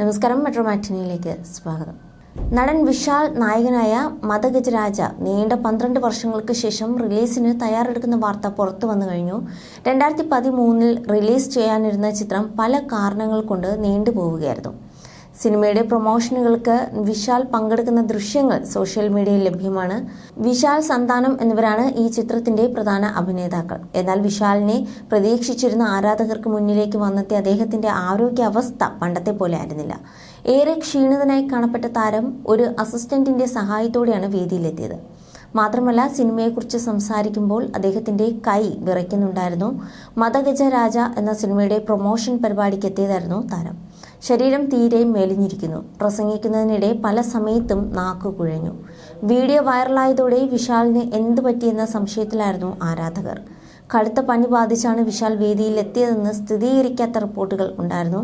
നമസ്കാരം മെട്രോ മാറ്റിനിയിലേക്ക് സ്വാഗതം. നടൻ വിശാൽ നായകനായ മതഗജരാജ നീണ്ട പന്ത്രണ്ട് വർഷങ്ങൾക്ക് ശേഷം റിലീസിന് തയ്യാറെടുക്കുന്ന വാർത്ത പുറത്തു വന്നു കഴിഞ്ഞു. രണ്ടായിരത്തി പതിമൂന്നിൽ റിലീസ് ചെയ്യാനിരുന്ന ചിത്രം പല കാരണങ്ങൾ കൊണ്ട് നീണ്ടുപോവുകയായിരുന്നു. സിനിമയുടെ പ്രൊമോഷനുകൾക്ക് വിശാൽ പങ്കെടുക്കുന്ന ദൃശ്യങ്ങൾ സോഷ്യൽ മീഡിയയിൽ ലഭ്യമാണ്. വിശാൽ സന്താനം എന്നിവരാണ് ഈ ചിത്രത്തിന്റെ പ്രധാന അഭിനേതാക്കൾ. എന്നാൽ വിശാലിനെ പ്രതീക്ഷിച്ചിരുന്ന ആരാധകർക്ക് മുന്നിലേക്ക് വന്നെത്തിയ അദ്ദേഹത്തിന്റെ ആരോഗ്യാവസ്ഥ പണ്ടത്തെ പോലെ ആയിരുന്നില്ല. ഏറെ ക്ഷീണിതനായി കാണപ്പെട്ട താരം ഒരു അസിസ്റ്റന്റിന്റെ സഹായത്തോടെയാണ് വേദിയിലെത്തിയത്. മാത്രമല്ല സിനിമയെക്കുറിച്ച് സംസാരിക്കുമ്പോൾ അദ്ദേഹത്തിന്റെ കൈ വിറയ്ക്കുന്നുണ്ടായിരുന്നു. മതഗജ രാജ എന്ന സിനിമയുടെ പ്രൊമോഷൻ പരിപാടിക്ക് എത്തിയതായിരുന്നു താരം. ശരീരം തീരെ മെലിഞ്ഞിരിക്കുന്നു. പ്രസംഗിക്കുന്നതിനിടെ പല സമയത്തും നാക്കു കുഴഞ്ഞു. വീഡിയോ വൈറലായതോടെ വിശാലിന് എന്ത് പറ്റിയെന്ന സംശയത്തിലായിരുന്നു ആരാധകർ. കടുത്ത പനി ബാധിച്ചാണ് വിശാൽ വേദിയിൽ എത്തിയതെന്ന് സ്ഥിരീകരിക്കാത്ത റിപ്പോർട്ടുകൾ ഉണ്ടായിരുന്നു.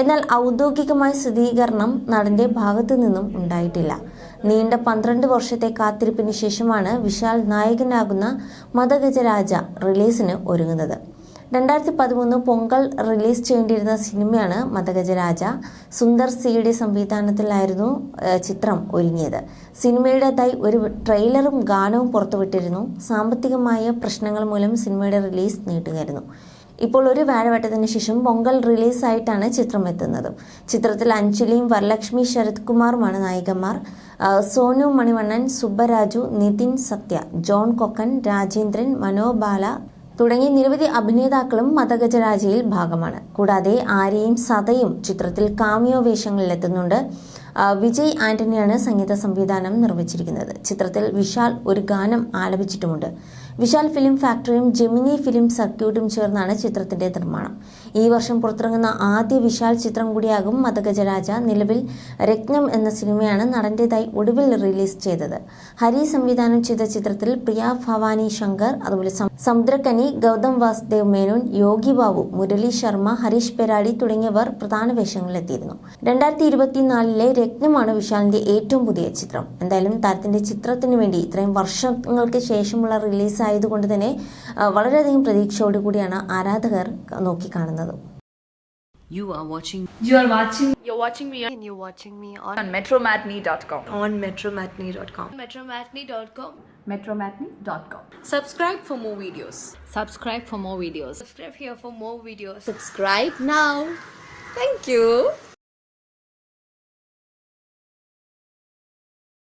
എന്നാൽ ഔദ്യോഗികമായ സ്ഥിരീകരണം നടന്റെ ഭാഗത്തു നിന്നും ഉണ്ടായിട്ടില്ല. നീണ്ട പന്ത്രണ്ട് വർഷത്തെ കാത്തിരിപ്പിന് ശേഷമാണ് വിശാൽ നായകനാകുന്ന മതഗജരാജ റിലീസിന് ഒരുങ്ങുന്നത്. രണ്ടായിരത്തി പതിമൂന്ന് പൊങ്കൽ റിലീസ് ചെയ്യേണ്ടിയിരുന്ന സിനിമയാണ് മതഗജരാജ. സുന്ദർ സിയുടെ സംവിധാനത്തിലായിരുന്നു ചിത്രം ഒരുങ്ങിയത്. സിനിമയുടേതായി ഒരു ട്രെയിലറും ഗാനവും പുറത്തുവിട്ടിരുന്നു. സാമ്പത്തികമായ പ്രശ്നങ്ങൾ മൂലം സിനിമയുടെ റിലീസ് നീട്ടുകയായിരുന്നു. ഇപ്പോൾ ഒരു വ്യാഴവട്ടത്തിന് ശേഷം പൊങ്കൽ റിലീസായിട്ടാണ് ചിത്രം എത്തുന്നത് ചിത്രത്തിൽ അഞ്ജലിയും വരലക്ഷ്മി ശരത് കുമാറുമാണ് നായികമാർ. സോനു മണിവണ്ണൻ സുബ്ബരാജു നിതിൻ സത്യ ജോൺ കൊക്കൻ രാജേന്ദ്രൻ മനോബാല തുടങ്ങിയ നിരവധി അഭിനേതാക്കളും മതഗജരാജയിൽ ഭാഗമാണ്. കൂടാതെ ആര്യയും സതയും ചിത്രത്തിൽ കാമിയോ വേഷങ്ങളിലെത്തുന്നുണ്ട്. വിജയ് ആന്റണിയാണ് സംഗീത സംവിധാനം നിർവഹിച്ചിരിക്കുന്നത്. ചിത്രത്തിൽ വിശാൽ ഒരു ഗാനം ആലപിച്ചിട്ടുമുണ്ട്. വിശാൽ ഫിലിം ഫാക്ടറിയും ജെമിനി ഫിലിം സർക്യൂട്ടും ചേർന്നാണ് ചിത്രത്തിന്റെ നിർമ്മാണം. ഈ വർഷം പുറത്തിറങ്ങുന്ന ആദ്യ വിശാൽ ചിത്രം കൂടിയാകും മതഗജരാജ നിലവിൽ രത്നം എന്ന സിനിമയാണ് നടന്റേതായി ഒടുവിൽ റിലീസ് ചെയ്തത്. ഹരി സംവിധാനം ചെയ്ത ചിത്രത്തിൽ പ്രിയ ഭവാനി ശങ്കർ അതുപോലെ സമുദ്രക്കനി ഗൗതം വാസുദേവ് മേനോൻ യോഗി ബാബു മുരളി ശർമ്മ ഹരീഷ് പെരാടി തുടങ്ങിയവർ പ്രധാന വേഷങ്ങളിലെത്തിയിരുന്നു. രണ്ടായിരത്തി ഇരുപത്തിനാലിലെ രത്നമാണ് വിശാലിന്റെ ഏറ്റവും പുതിയ ചിത്രം. എന്തായാലും താരത്തിന്റെ ചിത്രത്തിന് വേണ്ടി ഇത്രയും വർഷങ്ങൾക്ക് ശേഷമുള്ള റിലീസ് ആയതുകൊണ്ട് തന്നെ വളരെയധികം പ്രതീക്ഷയോടുകൂടിയാണ് ആരാധകർ നോക്കിക്കാണുന്നത് You are watching You are watching You're watching me and you're watching me on, on metromatney.com. on metromatney.com. Metromatney.com. metromatney.com. Subscribe for more videos. subscribe for more videos. Subscribe here for more videos. Subscribe now. Thank you.